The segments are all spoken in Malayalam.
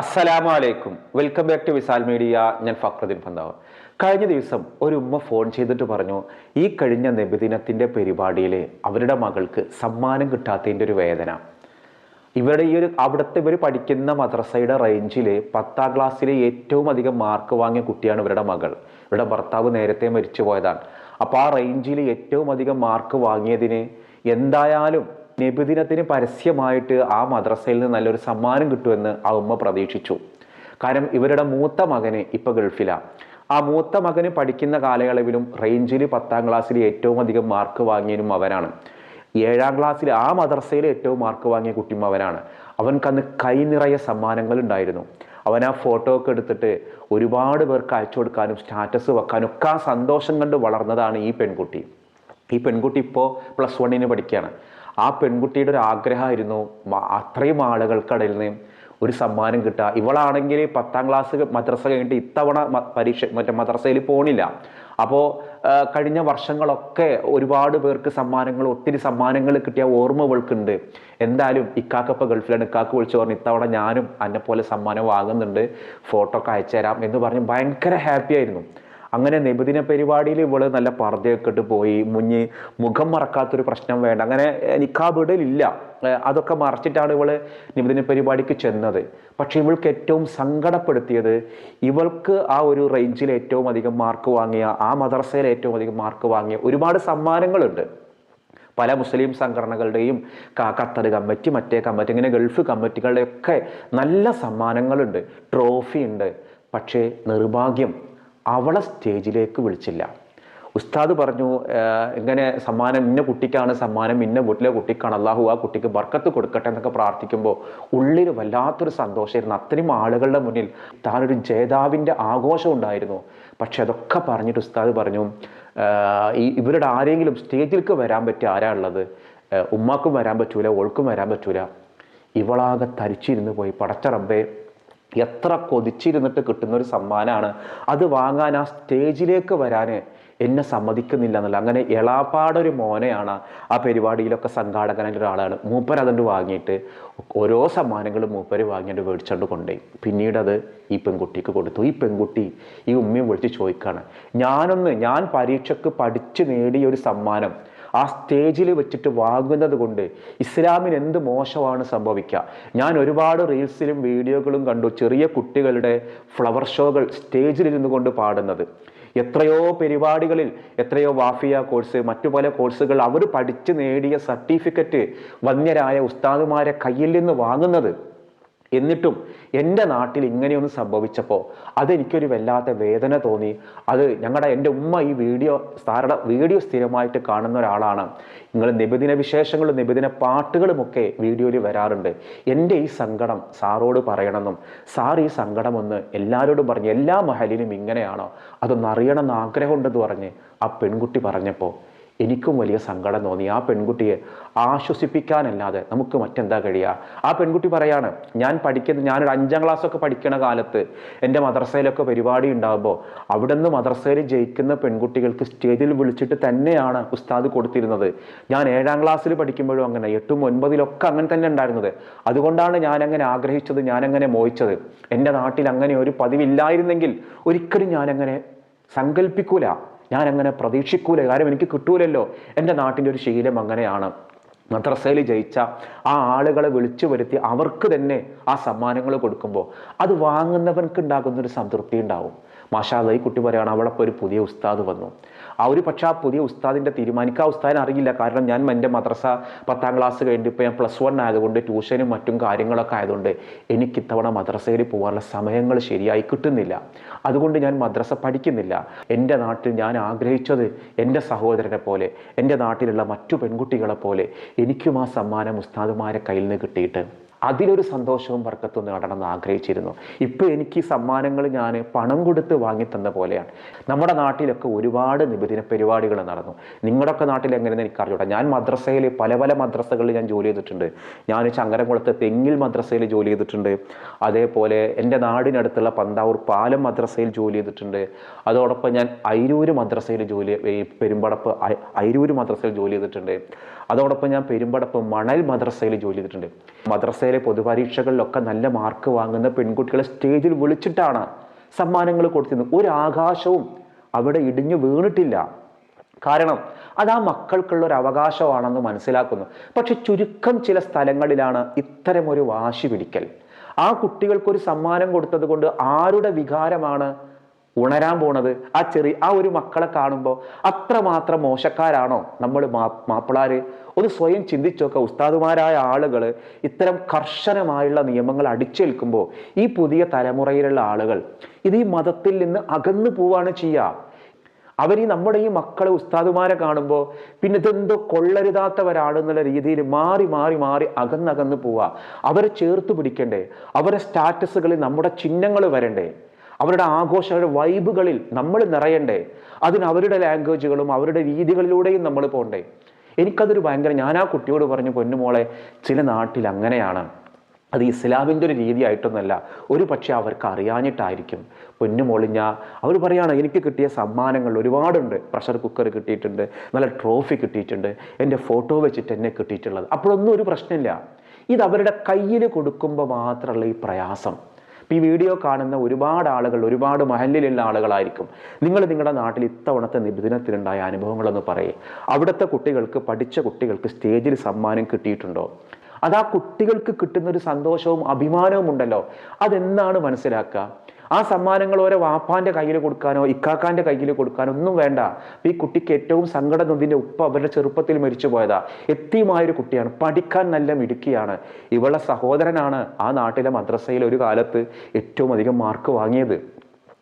അസ്സലാമു അലൈക്കും welcome back to Wisal media ഞാൻ ഫക്രുദ്ദീൻ പന്താവ് കഴിഞ്ഞ ദിവസം ഒരു ഉമ്മ ഫോൺ ചെയ്തിട്ട് പറഞ്ഞു ഈ കഴിഞ്ഞ നബിദിനത്തിന്റെ പരിപാടിയിൽ അവരുടെ മകൾക്ക് സമ്മാനം കിട്ടാത്തതിന്റെ ഒരു വേദന. ഇവരുടെ ഈ ഒരു അവിടുത്തെ ഇവർ പഠിക്കുന്ന മദ്രസയുടെ റേഞ്ചിൽ പത്താം ക്ലാസ്സിലെ ഏറ്റവും അധികം മാർക്ക് വാങ്ങിയ കുട്ടിയാണ് ഇവരുടെ മകൾ. ഇവരുടെ ഭർത്താവ് നേരത്തെ മരിച്ചു പോയതാണ് അപ്പോൾ ആ റേഞ്ചിൽ ഏറ്റവും അധികം മാർക്ക് വാങ്ങിയതിന് എന്തായാലും നബിദിനത്തിന് പരസ്യമായിട്ട് ആ മദ്രസയിൽ നിന്ന് നല്ലൊരു സമ്മാനം കിട്ടുമെന്ന് ആ ഉമ്മ പ്രതീക്ഷിച്ചു. കാരണം ഇവരുടെ മൂത്ത മകന് ഇപ്പൊ ഗൾഫിലാണ് ആ മൂത്ത മകന് പഠിക്കുന്ന കാലയളവിലും റേഞ്ചിൽ പത്താം ക്ലാസ്സിൽ ഏറ്റവും അധികം മാർക്ക് വാങ്ങിയതും അവനാണ്. ഏഴാം ക്ലാസ്സിൽ ആ മദ്രസയിൽ ഏറ്റവും മാർക്ക് വാങ്ങിയ കുട്ടിയും അവനാണ്. അവൻക്കന്ന് കൈ നിറയെ സമ്മാനങ്ങൾ ഉണ്ടായിരുന്നു. അവൻ ആ ഫോട്ടോ ഒക്കെ എടുത്തിട്ട് ഒരുപാട് പേർക്ക് അയച്ചു കൊടുക്കാനും സ്റ്റാറ്റസ് വെക്കാനും ഒക്കെ ആ സന്തോഷം കണ്ട് വളർന്നതാണ് ഈ പെൺകുട്ടി. ഈ പെൺകുട്ടി ഇപ്പോൾ പ്ലസ് വണ്ണിന് പഠിക്കുകയാണ്. ആ പെൺകുട്ടിയുടെ ഒരു ആഗ്രഹമായിരുന്നു അത്രയും ആളുകൾക്കിടയിൽ നിന്ന് ഒരു സമ്മാനം കിട്ടുക. ഇവളാണെങ്കിൽ പത്താം ക്ലാസ് മദ്രസ കഴിഞ്ഞിട്ട് ഇത്തവണ പരീക്ഷ മറ്റേ മദ്രസയിൽ പോണില്ല. അപ്പോൾ കഴിഞ്ഞ വർഷങ്ങളൊക്കെ ഒരുപാട് പേർക്ക് സമ്മാനങ്ങൾ ഒത്തിരി സമ്മാനങ്ങൾ കിട്ടിയ ഓർമ്മ ഇവൾക്കുണ്ട്. എന്തായാലും ഇക്കാക്കപ്പ ഗൾഫിലാണ്. ഇക്കാക്ക് വിളിച്ചു പറഞ്ഞു ഇത്തവണ ഞാനും എന്നെ പോലെ സമ്മാനം വാങ്ങുന്നുണ്ട്. ഫോട്ടോ ഒക്കെ അയച്ചു തരാം എന്ന് പറഞ്ഞ് ഭയങ്കര ഹാപ്പി ആയിരുന്നു. അങ്ങനെ നിബിദിന പരിപാടിയിൽ ഇവൾ നല്ല പർദ്ദയൊക്കെ ഇട്ട് പോയി മുഞ്ഞ് മുഖം മറക്കാത്തൊരു പ്രശ്നം വേണ്ട. അങ്ങനെ നിക്കാബിടലില്ല അതൊക്കെ മറച്ചിട്ടാണ് ഇവൾ നിബിദിന പരിപാടിക്ക് ചെന്നത്. പക്ഷെ ഇവൾക്ക് ഏറ്റവും സങ്കടപ്പെടുത്തിയത് ഇവൾക്ക് ആ ഒരു റേഞ്ചിൽ ഏറ്റവും അധികം മാർക്ക് വാങ്ങിയ ആ മദ്രസയിൽ ഏറ്റവും അധികം മാർക്ക് വാങ്ങിയ ഒരുപാട് സമ്മാനങ്ങളുണ്ട്. പല മുസ്ലിം സംഘടനകളുടെയും ഖത്തർ കമ്മിറ്റി മറ്റേ കമ്മിറ്റി ഇങ്ങനെ ഗൾഫ് കമ്മിറ്റികളുടെയൊക്കെ നല്ല സമ്മാനങ്ങളുണ്ട്. ട്രോഫി ഉണ്ട് പക്ഷേ നിർഭാഗ്യം അവളെ സ്റ്റേജിലേക്ക് വിളിച്ചില്ല. ഉസ്താദ് പറഞ്ഞു "ഏർ, ഇങ്ങനെ സമ്മാനം ഇന്ന കുട്ടിക്കാണ് സമ്മാനം ഇന്ന വീട്ടിലെ കുട്ടിക്കാണ് അള്ളാഹു ആ കുട്ടിക്ക് ബർക്കത്ത് കൊടുക്കട്ടെ എന്നൊക്കെ പ്രാർത്ഥിക്കുമ്പോൾ ഉള്ളിൽ വല്ലാത്തൊരു സന്തോഷമായിരുന്നു അത്രയും ആളുകളുടെ മുന്നിൽ താനൊരു ജേതാവിന്റെ ആഘോഷം ഉണ്ടായിരുന്നു. പക്ഷെ അതൊക്കെ പറഞ്ഞിട്ട് ഉസ്താദ് പറഞ്ഞു "ഏർ, ഈ ഇവരുടെ ആരെങ്കിലും സ്റ്റേജിലേക്ക് വരാൻ പറ്റിയ ആരാ ഉള്ളത്? ഉമ്മാക്കും വരാൻ പറ്റൂല ഓൾക്കും വരാൻ പറ്റൂല. ഇവളാകെ തരിച്ചിരുന്ന് പോയി. പടച്ച റബ്ബേ എത്ര കൊതിച്ചിരുന്നിട്ട് കിട്ടുന്ന ഒരു സമ്മാനമാണ് അത് വാങ്ങാൻ ആ സ്റ്റേജിലേക്ക് വരാൻ എന്നെ സമ്മതിക്കുന്നില്ല എന്നല്ല. അങ്ങനെ എളാപ്പാടൊരു മോനെയാണ് ആ പരിപാടിയിലൊക്കെ സംഘാടകനായിട്ട് ഒരാളാണ്. മൂപ്പർ അതുകൊണ്ട് വാങ്ങിയിട്ട് ഓരോ സമ്മാനങ്ങളും മൂപ്പർ വാങ്ങിയിട്ട് മേടിച്ചുകൊണ്ട് കൊണ്ടുപോയി പിന്നീട് അത് ഈ പെൺകുട്ടിക്ക് കൊടുത്തു. ഈ പെൺകുട്ടി ഈ ഉമ്മയും വിളിച്ച് ചോദിക്കുകയാണ് ഞാനൊന്ന് ഞാൻ പരീക്ഷയ്ക്ക് പഠിച്ച് നേടിയ ഒരു സമ്മാനം ആ സ്റ്റേജിൽ വെച്ചിട്ട് വാങ്ങുന്നത് കൊണ്ട് ഇസ്ലാമിന് എന്ത് മോശമാണ് സംഭവിക്കുക? ഞാൻ ഒരുപാട് റീൽസിലും വീഡിയോകളും കണ്ടു ചെറിയ കുട്ടികളുടെ ഫ്ലവർ ഷോകൾ സ്റ്റേജിലിരുന്നു കൊണ്ട് പാടുന്നത്. എത്രയോ പരിപാടികളിൽ എത്രയോ വാഫിയ കോഴ്സ് മറ്റു പല കോഴ്സുകൾ അവർ പഠിച്ചു നേടിയ സർട്ടിഫിക്കറ്റ് വന്യരായ ഉസ്താദുമാരെ കയ്യിൽ നിന്ന് വാങ്ങുന്നത്. എന്നിട്ടും എന്റെ നാട്ടിൽ ഇങ്ങനെയൊന്ന് സംഭവിച്ചപ്പോൾ അതെനിക്കൊരു വല്ലാത്ത വേദന തോന്നി. അത് ഞങ്ങളുടെ എന്റെ ഉമ്മ ഈ വീഡിയോ സാറുടെ വീഡിയോ സ്ഥിരമായിട്ട് കാണുന്ന ഒരാളാണ്. നിങ്ങൾ നിബിദിന വിശേഷങ്ങളും നിബിദിന പാട്ടുകളുമൊക്കെ വീഡിയോയിൽ വരാറുണ്ട്. എന്റെ ഈ സങ്കടം സാറോട് പറയണമെന്നും സാർ ഈ സങ്കടം ഒന്ന് എല്ലാവരോടും പറഞ്ഞ് എല്ലാ മഹലിനും ഇങ്ങനെയാണോ അതൊന്ന് അറിയണമെന്ന് ആഗ്രഹമുണ്ടെന്ന് പറഞ്ഞ് ആ പെൺകുട്ടി പറഞ്ഞപ്പോൾ എനിക്കും വലിയ സങ്കടം തോന്നി. ആ പെൺകുട്ടിയെ ആശ്വസിപ്പിക്കാനല്ലാതെ നമുക്ക് മറ്റെന്താ കഴിയുക? ആ പെൺകുട്ടി പറയാണ് ഞാൻ പഠിക്കുന്ന ഞാനൊരു അഞ്ചാം ക്ലാസ്സൊക്കെ പഠിക്കുന്ന കാലത്ത് എന്റെ മദ്രസയിലൊക്കെ പരിപാടി ഉണ്ടാകുമ്പോൾ അവിടെ നിന്ന് മദ്രസയിൽ ജയിക്കുന്ന പെൺകുട്ടികൾക്ക് സ്റ്റേജിൽ വിളിച്ചിട്ട് തന്നെയാണ് ഉസ്താദ് കൊടുത്തിരുന്നത്. ഞാൻ ഏഴാം ക്ലാസ്സിൽ പഠിക്കുമ്പോഴും അങ്ങനെ എട്ടും ഒൻപതിലൊക്കെ അങ്ങനെ തന്നെ ഉണ്ടായിരുന്നത്. അതുകൊണ്ടാണ് ഞാൻ അങ്ങനെ ആഗ്രഹിച്ചത് അങ്ങനെ മോഹിച്ചത്. എന്റെ നാട്ടിൽ അങ്ങനെ ഒരു പതിവില്ലായിരുന്നെങ്കിൽ ഒരിക്കലും ഞാനങ്ങനെ സങ്കല്പിക്കൂല ഞാൻ അങ്ങനെ പ്രതീക്ഷിക്കൂല. കാര്യം എനിക്ക് കിട്ടൂലല്ലോ. എന്റെ നാട്ടിന്റെ ഒരു ശീലം അങ്ങനെയാണ്. മദ്രസയിൽ ജയിച്ച ആ ആളുകളെ വിളിച്ചു വരുത്തി അവർക്ക് തന്നെ ആ സമ്മാനങ്ങൾ കൊടുക്കുമ്പോൾ അത് വാങ്ങുന്നവർക്ക് ഉണ്ടാകുന്ന ഒരു സംതൃപ്തി ഉണ്ടാവും. മാഷാല്ല ഈ കുട്ടി പറയുകയാണ് അവിടെ ഒരു പുതിയ ഉസ്താദ് വന്നു. ആ ഒരു പക്ഷേ ആ പുതിയ ഉസ്താദിന്റെ തീരുമാനിക്കുക ആ ഉസ്താദിനെ അറിയില്ല. കാരണം ഞാൻ എന്റെ മദ്രസ പത്താം ക്ലാസ് കഴിഞ്ഞിട്ട് ഇപ്പോൾ ഞാൻ പ്ലസ് വൺ ആയതുകൊണ്ട് ട്യൂഷനും മറ്റും കാര്യങ്ങളൊക്കെ ആയതുകൊണ്ട് എനിക്ക് ഇത്തവണ മദ്രസയിൽ പോകാനുള്ള സമയങ്ങൾ ശരിയായി കിട്ടുന്നില്ല. അതുകൊണ്ട് ഞാൻ മദ്രസ പഠിക്കുന്നില്ല. എന്റെ നാട്ടിൽ ഞാൻ ആഗ്രഹിച്ചത് എന്റെ സഹോദരനെ പോലെ എന്റെ നാട്ടിലുള്ള മറ്റു പെൺകുട്ടികളെ പോലെ എനിക്കും ആ സമ്മാനം ഉസ്താദുമാരെ കയ്യിൽ നിന്ന് കിട്ടിയിട്ട് അതിലൊരു സന്തോഷവും വർക്കത്തും നേടണമെന്ന് ആഗ്രഹിച്ചിരുന്നു. ഇപ്പോൾ എനിക്ക് ഈ സമ്മാനങ്ങൾ ഞാൻ പണം കൊടുത്ത് വാങ്ങിത്തന്ന പോലെയാണ്. നമ്മുടെ നാട്ടിലൊക്കെ ഒരുപാട് നിബിദിന പരിപാടികൾ നടന്നു. നിങ്ങളുടെയൊക്കെ നാട്ടിൽ എങ്ങനെയെന്ന് എനിക്കറിഞ്ഞൂടാ. ഞാൻ മദ്രസയിൽ പല പല മദ്രസകളിൽ ഞാൻ ജോലി ചെയ്തിട്ടുണ്ട്. ഞാൻ ചങ്ങരംകുളത്ത് തെങ്ങിൽ മദ്രസയിൽ ജോലി ചെയ്തിട്ടുണ്ട്. അതേപോലെ എന്റെ നാടിനടുത്തുള്ള പന്താവൂർ പാലം മദ്രസയിൽ ജോലി ചെയ്തിട്ടുണ്ട്. അതോടൊപ്പം ഞാൻ ഐരൂര് മദ്രസയിൽ ജോലി പെരുമ്പടപ്പ് ഐരൂര് മദ്രസയിൽ ജോലി ചെയ്തിട്ടുണ്ട്. അതോടൊപ്പം ഞാൻ പെരുമ്പടപ്പം മണൽ മദ്രസയിൽ ജോലി ചെയ്തിട്ടുണ്ട്. മദ്രസയിലെ പൊതുപരീക്ഷകളിലൊക്കെ നല്ല മാർക്ക് വാങ്ങുന്ന പെൺകുട്ടികളെ സ്റ്റേജിൽ വിളിച്ചിട്ടാണ് സമ്മാനങ്ങൾ കൊടുത്തിരുന്നത്. ഒരു ആകാശവും അവിടെ ഇടിഞ്ഞു വീണിട്ടില്ല. കാരണം അത് ആ മക്കൾക്കുള്ള ഒരു അവകാശമാണെന്ന് മനസ്സിലാക്കുന്നു. പക്ഷെ ചുരുക്കം ചില സ്ഥലങ്ങളിലാണ് ഇത്തരമൊരു വാശി പിടിക്കൽ. ആ കുട്ടികൾക്കൊരു സമ്മാനം കൊടുത്തത് കൊണ്ട് ആരുടെ വികാരമാണ് ഉണരാൻ പോണത് ആ ചെറിയ ആ ഒരു മക്കളെ കാണുമ്പോൾ അത്രമാത്രം മോശക്കാരാണോ നമ്മൾ മാ മാപ്പിളാര്? ഒന്ന് സ്വയം ചിന്തിച്ചൊക്കെ ഉസ്താദുമാരായ ആളുകൾ ഇത്തരം കർശനമായുള്ള നിയമങ്ങൾ അടിച്ചേൽക്കുമ്പോൾ ഈ പുതിയ തലമുറയിലുള്ള ആളുകൾ ഇത് ഈ മതത്തിൽ നിന്ന് അകന്നു പോവാണ് ചെയ്യുക അവർ ഈ നമ്മുടെ ഈ മക്കളെ ഉസ്താദുമാരെ കാണുമ്പോൾ പിന്നെ ഇതെന്തോ കൊള്ളരുതാത്തവരാണെന്നുള്ള രീതിയിൽ മാറി മാറി മാറി അകന്നകന്ന് പോവുക അവരെ ചേർത്ത് പിടിക്കണ്ടേ? അവരെ സ്റ്റാറ്റസുകളിൽ നമ്മുടെ ചിഹ്നങ്ങൾ വരണ്ടേ? അവരുടെ ആഘോഷങ്ങളുടെ വൈബുകളിൽ നമ്മൾ നിറയണ്ടേ? അതിന് അവരുടെ ലാംഗ്വേജുകളും അവരുടെ രീതികളിലൂടെയും നമ്മൾ പോകണ്ടേ? എനിക്കതൊരു ഭയങ്കര ഞാൻ ആ കുട്ടിയോട് പറഞ്ഞു പൊന്നുമോളെ ചില നാട്ടിൽ അങ്ങനെയാണ്. അത് ഇസ്ലാമിന്റെ ഒരു രീതിയായിട്ടൊന്നല്ല. ഒരു പക്ഷേ അവർക്ക് അറിയാഞ്ഞിട്ടായിരിക്കും. പൊന്നുമൊളിഞ്ഞ അവർ പറയുകയാണ് എനിക്ക് കിട്ടിയ സമ്മാനങ്ങൾ ഒരുപാടുണ്ട്. പ്രഷർ കുക്കർ കിട്ടിയിട്ടുണ്ട് നല്ല ട്രോഫി കിട്ടിയിട്ടുണ്ട് എന്റെ ഫോട്ടോ വെച്ചിട്ട് എന്നെ കിട്ടിയിട്ടുള്ളത്. അപ്പോഴൊന്നും ഒരു പ്രശ്നമില്ല. ഇത് അവരുടെ കയ്യിൽ കൊടുക്കുമ്പോൾ മാത്രമുള്ള ഈ പ്രയാസം. ഈ വീഡിയോ കാണുന്ന ഒരുപാട് ആളുകൾ ഒരുപാട് മഹലിലുള്ള ആളുകളായിരിക്കും. നിങ്ങൾ നിങ്ങളുടെ നാട്ടിൽ ഇത്തവണത്തെ നിബിധനത്തിലുണ്ടായ അനുഭവങ്ങളൊന്ന് പറയേ. അവിടുത്തെ കുട്ടികൾക്ക് പഠിച്ച കുട്ടികൾക്ക് സ്റ്റേജിൽ സമ്മാനം കിട്ടിയിട്ടുണ്ടോ? അത് ആ കുട്ടികൾക്ക് കിട്ടുന്ന ഒരു സന്തോഷവും അഭിമാനവും ഉണ്ടല്ലോ അതെന്താണ് മനസ്സിലാക്കുക? ആ സമ്മാനങ്ങൾ ഓരോ വാപ്പാന്റെ കയ്യിൽ കൊടുക്കാനോ ഇക്കാക്കാന്റെ കയ്യിൽ കൊടുക്കാനോ ഒന്നും വേണ്ട. ഈ കുട്ടിക്ക് ഏറ്റവും സങ്കടം നൊന്നിന്റെ ഉപ്പ അവരുടെ ചെറുപ്പത്തിൽ മരിച്ചു പോയതാ. എത്തിയുമായൊരു കുട്ടിയാണ്. പഠിക്കാൻ നല്ല മിടുക്കിയാണ്. ഇവളുടെ സഹോദരനാണ് ആ നാട്ടിലെ മദ്രസയിൽ ഒരു കാലത്ത് ഏറ്റവും അധികം മാർക്ക് വാങ്ങിയത്.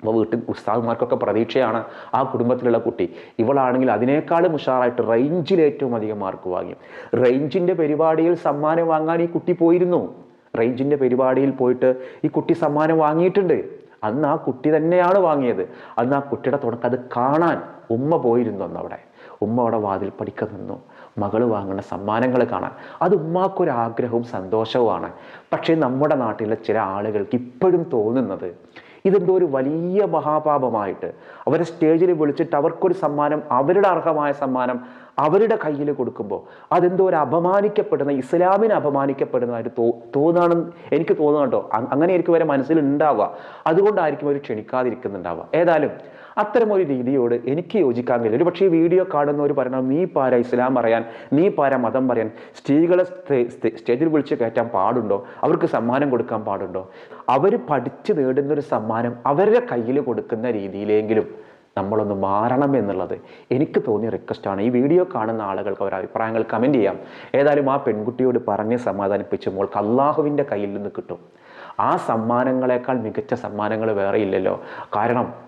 അപ്പോൾ വീട്ടിൽ ഉസ്താദ്മാർക്കൊക്കെ പ്രതീക്ഷയാണ് ആ കുടുംബത്തിലുള്ള കുട്ടി. ഇവളാണെങ്കിൽ അതിനേക്കാളും ഉഷാറായിട്ട് റേഞ്ചിൽ ഏറ്റവും അധികം മാർക്ക് വാങ്ങി. റേഞ്ചിന്റെ പരിപാടിയിൽ സമ്മാനം വാങ്ങാൻ ഈ കുട്ടി പോയിരുന്നു. റേഞ്ചിന്റെ പരിപാടിയിൽ പോയിട്ട് ഈ കുട്ടി സമ്മാനം വാങ്ങിയിട്ടുണ്ട്. അന്ന് ആ കുട്ടി തന്നെയാണ് വാങ്ങിയത്. അന്ന് ആ കുട്ടിയുടെ തുടക്കം അത് കാണാൻ ഉമ്മ പോയിരുന്നു അന്ന് അവിടെ. ഉമ്മ അവിടെ വാതിൽ പഠിക്ക നിന്നു. മകൾ വാങ്ങുന്ന സമ്മാനങ്ങൾ കാണാൻ. അത് ഉമ്മാക്കൊരാഗ്രഹവും സന്തോഷവുമാണ്. പക്ഷേ നമ്മുടെ നാട്ടിലെ ചില ആളുകൾക്ക് ഇപ്പോഴും തോന്നുന്നത് ഇതെന്തോ ഒരു വലിയ മഹാപാപമായിട്ട് അവരെ സ്റ്റേജിൽ വിളിച്ചിട്ട് അവർക്കൊരു സമ്മാനം അവരുടെ അർഹമായ സമ്മാനം അവരുടെ കയ്യിൽ കൊടുക്കുമ്പോൾ അതെന്തോ ഒരു അപമാനിക്കപ്പെടുന്ന ഇസ്ലാമിനെ അപമാനിക്കപ്പെടുന്നതായിട്ട് തോ തോന്നാണെന്ന് എനിക്ക് തോന്നുന്നു അങ്ങനെ എനിക്ക് വരെ മനസ്സിൽ ഉണ്ടാവുക അതുകൊണ്ടായിരിക്കും അവർ ക്ഷണിക്കാതിരിക്കുന്നുണ്ടാവുക. ഏതായാലും അത്തരം ഒരു രീതിയോട് എനിക്ക് യോജിക്കാൻ കഴിയില്ല. ഒരു പക്ഷേ വീഡിയോ കാണുന്നവർ പറയണം നീ പാര ഇസ്ലാം പറയാൻ നീ പാര മതം പറയാൻ. സ്ത്രീകളെ സ്റ്റേ- സ്റ്റേ- സ്റ്റേജിൽ വിളിച്ച് കയറ്റാൻ പാടുണ്ടോ? അവർക്ക് സമ്മാനം കൊടുക്കാൻ പാടുണ്ടോ? അവർ പഠിച്ചു നേടുന്ന ഒരു സമ്മാനം അവരുടെ കയ്യിൽ കൊടുക്കുന്ന രീതിയിലെങ്കിലും നമ്മളൊന്ന് മാറണം എന്നുള്ളത് എനിക്ക് തോന്നിയ റിക്വസ്റ്റാണ് ഈ വീഡിയോ കാണുന്ന ആളുകൾക്ക് അവരുടെ അഭിപ്രായങ്ങൾ കമന്റ് ചെയ്യാം. ഏതായാലും ആ പെൺകുട്ടിയോട് പറഞ്ഞ് സമാധാനിപ്പിച്ച് മോൾക്ക് അള്ളാഹുവിന്റെ കയ്യിൽ നിന്ന് കിട്ടും. ആ സമ്മാനങ്ങളെക്കാൾ മികച്ച സമ്മാനങ്ങൾ വേറെ ഇല്ലല്ലോ. കാരണം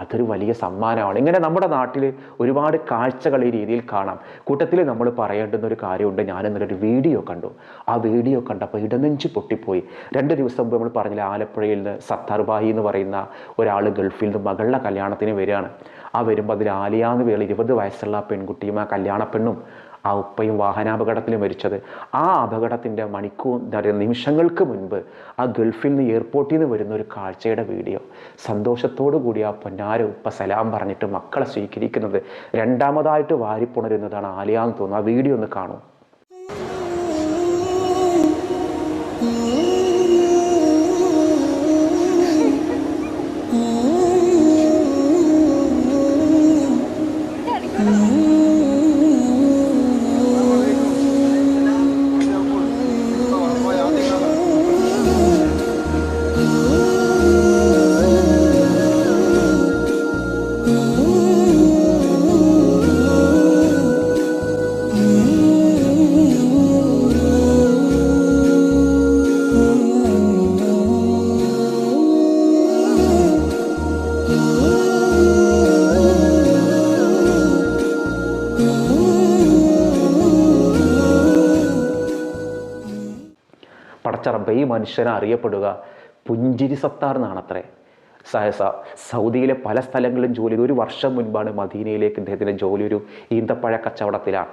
അതൊരു വലിയ സമ്മാനമാണ്. ഇങ്ങനെ നമ്മുടെ നാട്ടിൽ ഒരുപാട് കാഴ്ചകൾ ഈ രീതിയിൽ കാണാം. കൂട്ടത്തിൽ നമ്മൾ പറയേണ്ടുന്ന ഒരു കാര്യമുണ്ട്. ഞാൻ ഇന്നലൊരു വീഡിയോ കണ്ടു. ആ വീഡിയോ കണ്ടപ്പോൾ ഇടനെഞ്ച് പൊട്ടിപ്പോയി. രണ്ട് ദിവസം മുമ്പ് നമ്മൾ പറഞ്ഞില്ല ആലപ്പുഴയിൽ നിന്ന് സത്താർബായി എന്ന് പറയുന്ന ഒരാൾ ഗൾഫിൽ നിന്ന് മകളുടെ കല്യാണത്തിന് വരികയാണ്. ആ വരുമ്പോൾ അതിൽ ആലിയാന്ന് പേര് ഇരുപത് വയസ്സുള്ള പെൺകുട്ടിയും ആ കല്യാണ പെണ്ണും ആ ഉപ്പയും വാഹനാപകടത്തിൽ മരിച്ചത്. ആ അപകടത്തിന്റെ മണിക്കൂർ നിമിഷങ്ങൾക്ക് മുൻപ് ആ ഗൾഫിൽ നിന്ന് എയർപോർട്ടിൽ നിന്ന് വരുന്ന ഒരു കാഴ്ചയുടെ വീഡിയോ. സന്തോഷത്തോടു കൂടി ആ പൊന്നാര ഉപ്പ സലാം പറഞ്ഞിട്ട് മക്കളെ സ്വീകരിക്കുന്നത് രണ്ടാമതായിട്ട് വാരിപ്പുണരുന്നതാണ് ആലിയാന്ന് തോന്നുന്നു. ആ വീഡിയോ ഒന്ന് കാണൂ. ഈ മനുഷ്യനെ അറിയപ്പെടുക. പുഞ്ചിരി സത്താർ എന്നാണത്രേ. സൗദിയിലെ പല സ്ഥലങ്ങളിലും ജോലി ഒരു വർഷം മുൻപാണ് മദീനയിലേക്ക് ഇദ്ദേഹത്തിന്റെ ജോലി ഒരു ഈന്തപ്പഴ കച്ചവടത്തിലാണ്.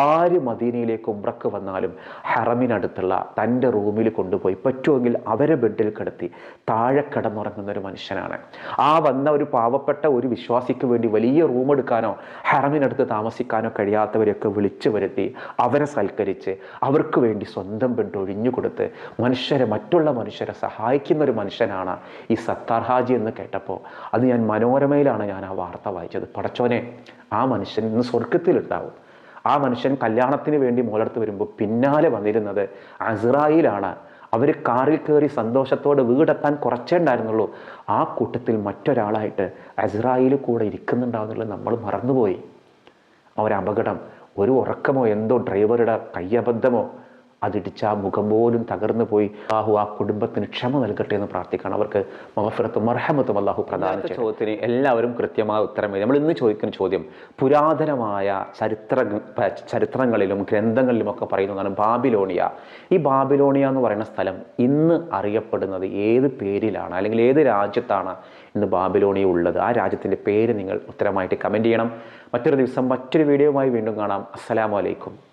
ആര് മദീനയിലേക്ക് ഉമ്രക്ക് വന്നാലും ഹറമിനടുത്തുള്ള തന്റെ റൂമിൽ കൊണ്ടുപോയി പറ്റുമെങ്കിൽ അവരെ ബെഡിൽ കിടത്തി താഴെ കിടന്നുറങ്ങുന്ന ഒരു മനുഷ്യനാണ്. ആ വന്ന ഒരു പാവപ്പെട്ട ഒരു വിശ്വാസിക്ക് വേണ്ടി വലിയ റൂം എടുക്കാനോ ഹറമിനടുത്ത് താമസിക്കാനോ കഴിയാത്തവരെയൊക്കെ വിളിച്ചു വരുത്തി അവരെ സൽക്കരിച്ച് അവർക്ക് വേണ്ടി സ്വന്തം ബെഡ് ഒഴിഞ്ഞു കൊടുത്ത് മനുഷ്യരെ മറ്റുള്ള മനുഷ്യരെ സഹായിക്കുന്ന ഒരു മനുഷ്യനാണ് ഈ സത്താർ ഹാജി എന്ന് കേട്ടപ്പോൾ അത് ഞാൻ മനോരമയിലാണ് ഞാൻ ആ വാർത്ത വായിച്ചത്. പടച്ചോനെ ആ മനുഷ്യൻ ഇന്ന് സ്വർഗത്തിലുണ്ടാവും ആ മനുഷ്യൻ കല്യാണത്തിന് വേണ്ടി മോളെടുത്ത് വരുമ്പോൾ പിന്നാലെ വന്നിരുന്നത് അസ്രായിലാണ്. അവർ കാറിൽ കയറി സന്തോഷത്തോടെ വീടെത്താൻ കുറച്ചേ ഉണ്ടായിരുന്നുള്ളൂ. ആ കൂട്ടത്തിൽ മറ്റൊരാളായിട്ട് അസ്രായിൽ കൂടെ ഇരിക്കുന്നുണ്ടാവുന്നുള്ളത് നമ്മൾ മറന്നുപോയി. അപകടം ഒരു ഉറക്കമോ എന്തോ ഡ്രൈവറുടെ കയ്യബദ്ധമോ അതിടിച്ച ആ മുഖം പോലും തകർന്നു പോയി. അള്ളാഹു ആ കുടുംബത്തിന് ക്ഷമ നൽകട്ടെ എന്ന് പ്രാർത്ഥിക്കണം. അവർക്ക് മഹഫിറത്തും മർഹമത്തും അള്ളാഹു പ്രധാന ചോദ്യത്തിന് എല്ലാവരും കൃത്യമായ ഉത്തരം എഴുതി. നമ്മൾ ഇന്ന് ചോദിക്കുന്ന ചോദ്യം പുരാതനമായ ചരിത്ര ചരിത്രങ്ങളിലും ഗ്രന്ഥങ്ങളിലും ഒക്കെ പറയുന്നതാണ് ബാബിലോണിയ. ഈ ബാബിലോണിയ എന്ന് പറയുന്ന സ്ഥലം ഇന്ന് അറിയപ്പെടുന്നത് ഏത് പേരിലാണ്? അല്ലെങ്കിൽ ഏത് രാജ്യത്താണ് ഇന്ന് ബാബിലോണിയ ഉള്ളത്? ആ രാജ്യത്തിന്റെ പേര് നിങ്ങൾ ഉത്തരമായിട്ട് കമന്റ് ചെയ്യണം. മറ്റൊരു ദിവസം മറ്റൊരു വീഡിയോയുമായി വീണ്ടും കാണാം. അസ്സലാമു അലൈക്കും.